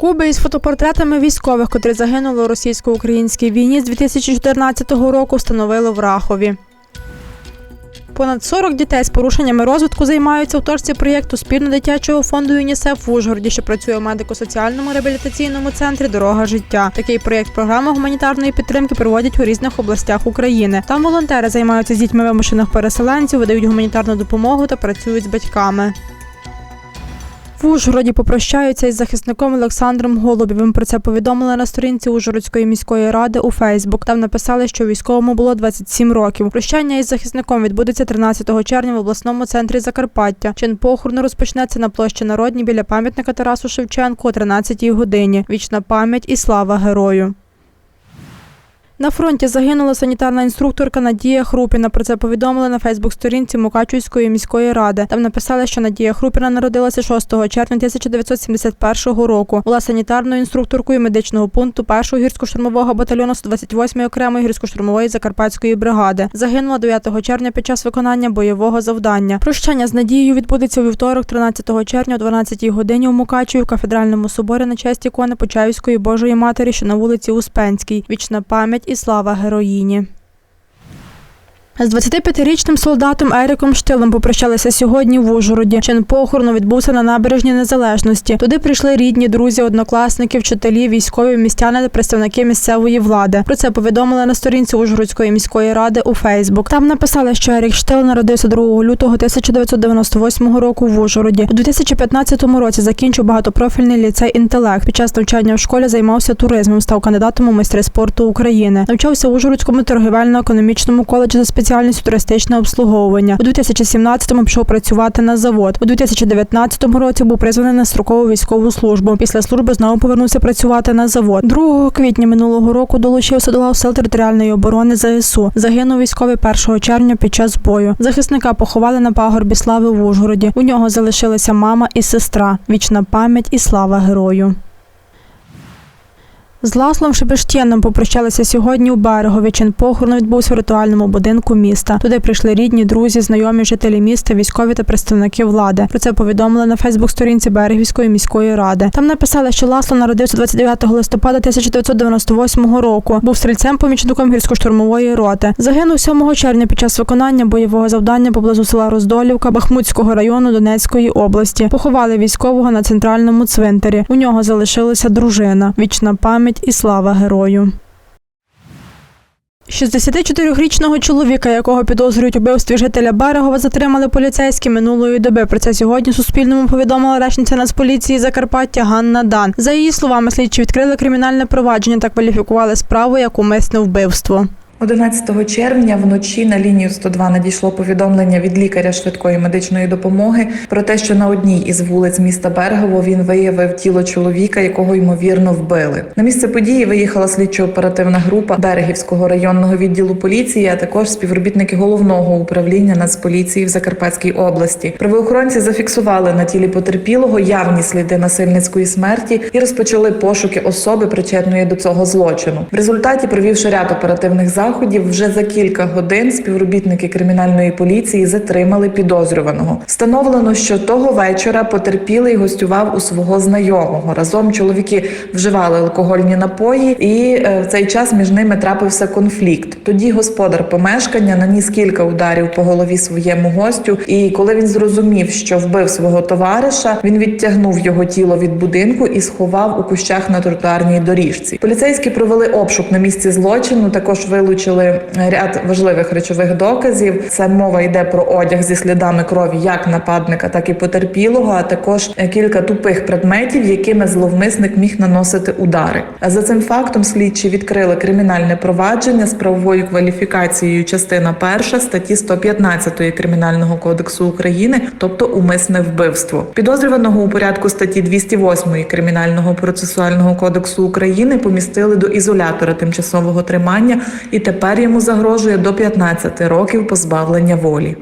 Куби із фотопортретами військових, котрі загинули у російсько-українській війні з 2014 року, встановили в Рахові. Понад 40 дітей з порушеннями розвитку займаються у торці проєкту спільно-дитячого фонду ЮНІСЕФ в Ужгороді, що працює у медико-соціальному реабілітаційному центрі Дорога життя. Такий проєкт програми гуманітарної підтримки проводять у різних областях України. Там волонтери займаються з дітьми вимушених переселенців, видають гуманітарну допомогу та працюють з батьками. В Ужгороді попрощаються із захисником Олександром Голубєвим. Про це повідомили на сторінці Ужгородської міської ради у Фейсбук. Там написали, що військовому було 27 років. Прощання із захисником відбудеться 13 червня в обласному центрі Закарпаття. Чин похорону розпочнеться на площі Народній біля пам'ятника Тарасу Шевченку о 13 годині. Вічна пам'ять і слава герою. На фронті загинула санітарна інструкторка Надія Хрупіна. Про це повідомили на Фейсбук-сторінці Мукачівської міської ради. Там написали, що Надія Хрупіна народилася 6 червня 1971 року. Була санітарною інструкторкою медичного пункту 1-го гірсько-штурмового батальйону 128-ї окремої гірсько-штурмової закарпатської бригади. Загинула 9 червня під час виконання бойового завдання. Прощання з Надією відбудеться у вівторок, 13 червня о 12 годині у Мукачеві в кафедральному соборі на честь ікони Почаївської Божої Матері, що на вулиці Успенській. Вічна пам'ять і слава героїні. З 25-річним солдатом Еріком Штилем попрощалися сьогодні в Ужгороді. Чин похорону відбувся на набережні Незалежності. Туди прийшли рідні, друзі, однокласники, вчителі, військові, містяни та представники місцевої влади. Про це повідомили на сторінці Ужгородської міської ради у Фейсбук. Там написали, що Ерік Штил народився 2 лютого 1998 року в Ужгороді. У 2015 році закінчив багатопрофільний ліцей інтелект. Під час навчання в школі займався туризмом, став кандидатом у майстри спорту України. Навчався в Ужгородському торгівельно-економічному коледжі за спеціальністю туристичне обслуговування. У 2017-му пішов працювати на завод. У 2019 році був призваний на строкову військову службу. Після служби знову повернувся працювати на завод. 2 квітня минулого року долучився до лав сил територіальної оборони ЗСУ. Загинув військовий 1 червня під час бою. Захисника поховали на пагорбі слави в Ужгороді. У нього залишилися мама і сестра. Вічна пам'ять і слава герою. З Ласлом Шебештєном попрощалися сьогодні у Берегові. Чин похорону відбувся в ритуальному будинку міста. Туди прийшли рідні, друзі, знайомі жителі міста, військові та представники влади. Про це повідомили на Фейсбук-сторінці Берегівської міської ради. Там написали, що Ласло народився 29 листопада 1998 року. Був стрільцем-помічником гірсько-штурмової роти. Загинув 7 червня під час виконання бойового завдання поблизу села Роздолівка Бахмутського району Донецької області. Поховали військового на центральному цвинтарі. У нього залишилася дружина. Вічна пам'ять і слава герою. 64-річного чоловіка, якого підозрюють у вбивстві жителя Берегова, затримали поліцейські минулої доби. Про це сьогодні Суспільному повідомила речниця Нацполіції Закарпаття Ганна Дан. За її словами, слідчі відкрили кримінальне провадження та кваліфікували справу як умисне вбивство. 11 червня вночі на лінію 102 надійшло повідомлення від лікаря швидкої медичної допомоги про те, що на одній із вулиць міста Берегово він виявив тіло чоловіка, якого ймовірно вбили. На місце події виїхала слідчо-оперативна група Берегівського районного відділу поліції, а також співробітники головного управління Нацполіції в Закарпатській області. Правоохоронці зафіксували на тілі потерпілого явні сліди насильницької смерті і розпочали пошуки особи, причетної до цього злочину. В результаті, провівши ряд оперативних заходів, заходів вже за кілька годин співробітники кримінальної поліції затримали підозрюваного. Встановлено, що того вечора потерпілий гостював у свого знайомого. Разом чоловіки вживали алкогольні напої, і е, в цей час між ними трапився конфлікт. Тоді господар помешкання наніс кілька ударів по голові своєму гостю. І коли він зрозумів, що вбив свого товариша, він відтягнув його тіло від будинку і сховав у кущах на тротуарній доріжці. Поліцейські провели обшук на місці злочину. Також вилучили вилучили ряд важливих речових доказів. Це мова йде про одяг зі слідами крові як нападника, так і потерпілого, а також кілька тупих предметів, якими зловмисник міг наносити удари. За цим фактом слідчі відкрили кримінальне провадження з правовою кваліфікацією частина перша статті 115 кримінального кодексу України, тобто умисне вбивство. Підозрюваного у порядку статті 208 кримінального процесуального кодексу України помістили до ізолятора тимчасового тримання і тепер йому загрожує до 15 років позбавлення волі.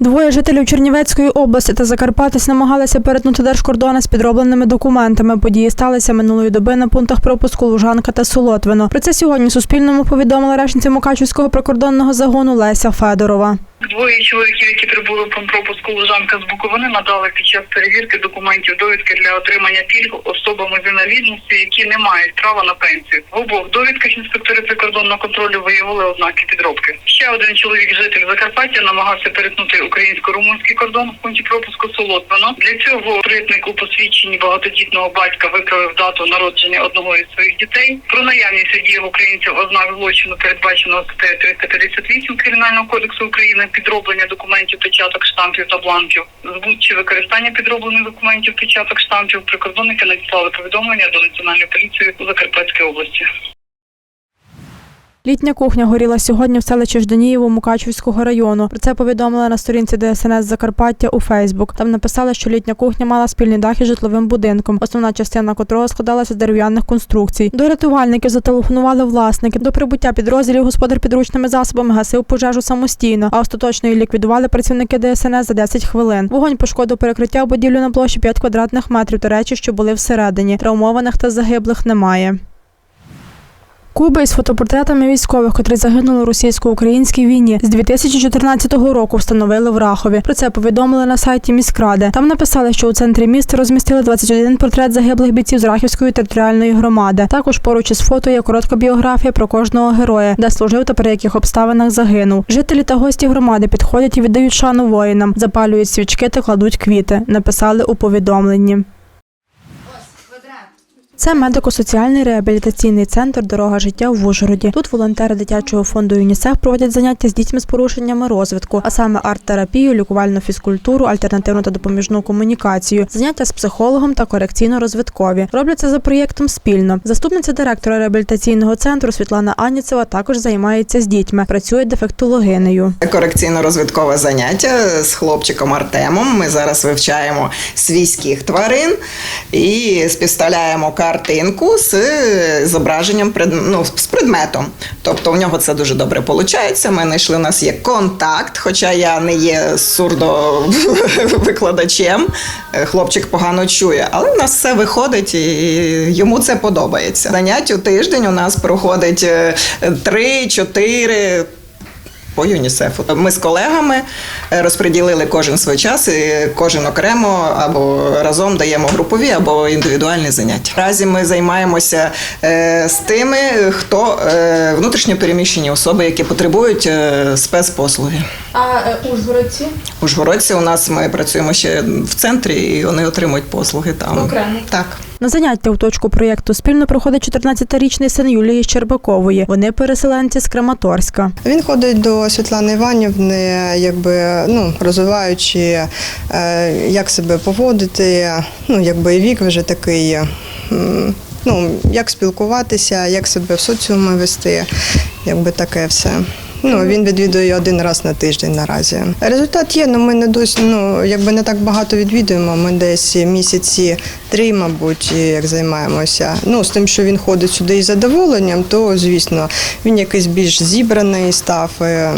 Двоє жителів Чернівецької області та Закарпатець намагалися перетнути держкордони з підробленими документами. Події сталися минулої доби на пунктах пропуску Лужанка та Солотвино. Про це сьогодні Суспільному повідомила речниця Мукачівського прикордонного загону Леся Федорова. Двоє чоловіків, які прибули по пропуску Лужанка з Буковини, надали під час перевірки документів довідки для отримання пільг особами з інвалідністю, які не мають права на пенсію. В обох довідках інспектори прикордонного контролю виявили ознаки підробки. Ще один чоловік, житель Закарпаття, намагався перетнути українсько-румунський кордон в пункті пропуску Солотвино. Для цього притник у посвідченні багатодітного батька виправив дату народження одного із своїх дітей. Про наявність у діях українців ознак злочину передбаченого статтею 358 Кримінального кодексу України підроблення документів, печаток, штампів та бланків, збут чи використання підроблених документів, печаток, штампів. Прикордонники надіслали повідомлення до національної поліції у Закарпатській області. Літня кухня горіла сьогодні в селищі Жданієво Мукачівського району. Про це повідомили на сторінці ДСНС Закарпаття у Фейсбук. Там написали, що літня кухня мала спільний дах із житловим будинком, основна частина котрого складалася з дерев'яних конструкцій. До рятувальників зателефонували власники. До прибуття підрозділів господар підручними засобами гасив пожежу самостійно, а остаточно її ліквідували працівники ДСНС за 10 хвилин. Вогонь пошкодив перекриття будівлі на площі 5 квадратних метрів та речі, що були всередині. Травмованих та загиблих немає. Куби із фотопортретами військових, котрі загинули у російсько-українській війні, з 2014 року встановили в Рахові. Про це повідомили на сайті міськради. Там написали, що у центрі міста розмістили 21 портрет загиблих бійців з Рахівської територіальної громади. Також поруч із фото є коротка біографія про кожного героя, де служив та при яких обставинах загинув. Жителі та гості громади підходять і віддають шану воїнам, запалюють свічки та кладуть квіти. Написали у повідомленні. Це медико-соціальний реабілітаційний центр Дорога життя в Ужгороді. Тут волонтери дитячого фонду ЮНІСЕФ проводять заняття з дітьми з порушеннями розвитку, а саме арт-терапію, лікувальну фізкультуру, альтернативну та допоміжну комунікацію, заняття з психологом та корекційно-розвиткові. Робляться за проєктом спільно. Заступниця директора реабілітаційного центру Світлана Аніцева також займається з дітьми, працює дефектологинею. Корекційно-розвиткове заняття з хлопчиком Артемом. Ми зараз вивчаємо свійських тварин і співставляємо картинку з зображенням пред- ну, з предметом. Тобто у нього це дуже добре виходить. Ми знайшли, у нас є контакт, хоча я не є сурдовикладачем. Хлопчик погано чує, але в нас все виходить і йому це подобається. Занять у тиждень у нас проходить 3-4 по ЮНІСЕФу. Ми з колегами е, розподілили кожен свій час, і кожен окремо або разом даємо групові або індивідуальні заняття. Наразі ми займаємося е, з тими, хто е, внутрішньо переміщені особи, які потребують спецпослуги. А ужгородці Ужгородці у нас ми працюємо ще в центрі, і вони отримують послуги там. Окремо? Так. На заняття у точку проєкту спільно проходить 14-річний син Юлії Щербакової. Вони переселенці з Краматорська. Він ходить до Світлани Іванівни, якби ну розвиваючи, е, як себе поводити. Ну, якби вік вже такий. Ну, як спілкуватися, як себе в соціумі вести, якби таке все. Ну, він відвідує один раз на тиждень наразі. Результат є, але ми не досі, ну, якби не так багато відвідуємо. Ми десь місяці три, мабуть, як займаємося. Ну, з тим, що він ходить сюди із задоволенням, то звісно, він якийсь більш зібраний став, е,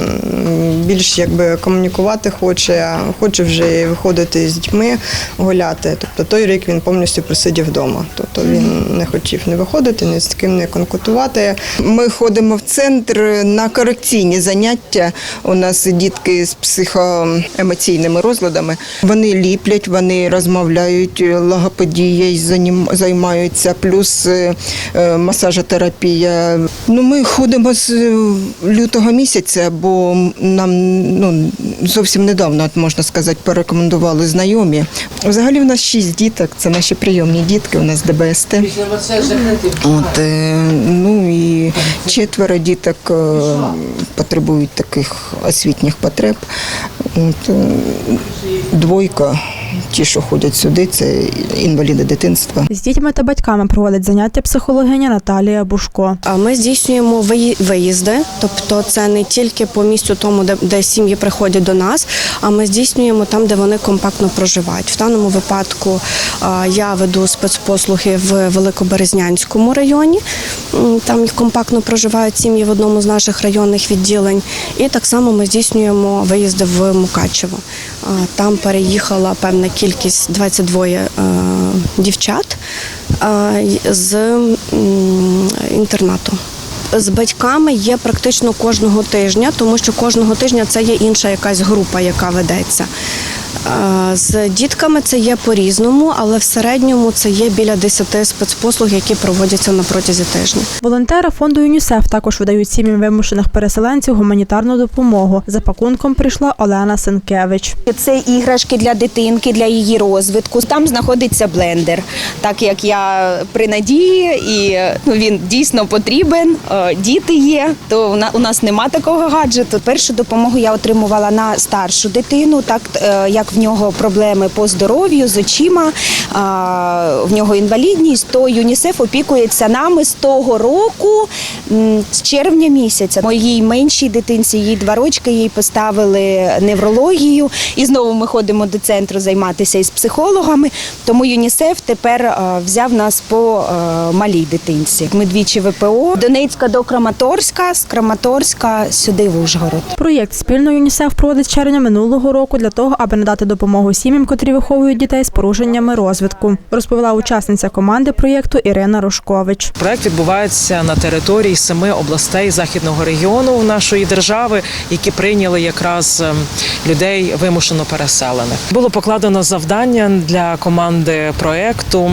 більш якби комунікувати хоче, хоче вже і виходити з дітьми гуляти. Тобто той рік він повністю присидів вдома. Тобто він не хотів не виходити, ні з ким не конкурувати. Ми ходимо в центр на корекційні заняття. У нас дітки з психоемоційними розладами. Вони ліплять, вони розмовляють, логопедією занім- займаються, плюс е, е, масажотерапія. Ну, ми ходимо з е, лютого місяця, бо нам ну, зовсім недавно, можна сказати, порекомендували знайомі. Взагалі в нас шість діток, це наші прийомні дітки, у нас ДБСТ. От, ну і четверо діток потребують таких освітніх потреб. От, двойка, ті, що ходять сюди, це інваліди дитинства. З дітьми та батьками проводить заняття психологиня Наталія Бушко. А Ми здійснюємо виї- виїзди, тобто це не тільки по місцю тому, де, де сім'ї приходять до нас, а ми здійснюємо там, де вони компактно проживають. В даному випадку я веду спецпослуги в Великоберезнянському районі. Там компактно проживають сім'ї в одному з наших районних відділень. І так само ми здійснюємо виїзди в Мукачево. Там переїхала певна кількість 22 е, дівчат е, з інтернату. з батьками є практично кожного тижня, тому що кожного тижня це є інша якась група, яка ведеться. З дітками це є по-різному, але в середньому це є біля 10 спецпослуг, які проводяться на протязі тижня. Волонтери фонду ЮНІСЕФ також видають сім'ям вимушених переселенців гуманітарну допомогу. За пакунком прийшла Олена Сенкевич. Це іграшки для дитинки, для її розвитку. Там знаходиться блендер. Так як я при надії, і ну, він дійсно потрібен. е, Діти є, то у у нас нема такого гаджету. Першу допомогу я отримувала на старшу дитину, так е, як в нього проблеми по здоров'ю з очима, в нього інвалідність, то ЮНІСЕФ опікується нами з того року, з червня місяця. Моїй меншій дитинці, їй два рочки, їй поставили неврологію. І знову ми ходимо до центру займатися із психологами. Тому ЮНІСЕФ тепер взяв нас по малій дитинці. Ми двічі ВПО. Донецька до Краматорська, з Краматорська сюди в Ужгород. Проєкт спільно ЮНІСЕФ проводить червня минулого року для того, аби надати допомогу сім'ям, котрі виховують дітей з порушеннями розвитку, розповіла учасниця команди проєкту Ірина Рожкович. Проект відбувається на території семи областей західного регіону нашої держави, які прийняли якраз ем, людей вимушено переселених. Було покладено завдання для команди проекту.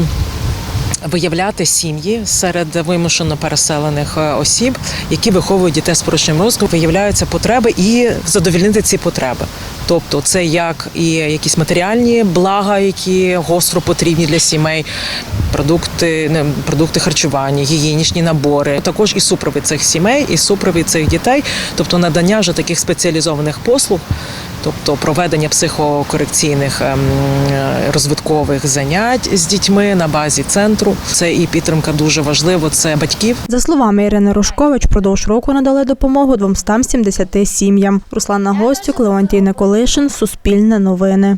Виявляти сім'ї серед вимушено переселених е, осіб, які виховують дітей з порушенням розвитку, виявляються потреби і задовільнити ці потреби. Тобто, це як і якісь матеріальні блага, які гостро потрібні для сімей, продукти, не, продукти харчування, гігієнічні набори, також і супровід цих сімей, і супровід цих дітей, тобто надання вже таких спеціалізованих послуг. Тобто проведення психокорекційних ем, е, розвиткових занять з дітьми на базі центру. Це і підтримка дуже важливо. Це батьків, За словами Ірини Рожкович, продовж року надали допомогу 270 сім'ям. Руслана Гостюк, Леонтій Николишин, Суспільне новини.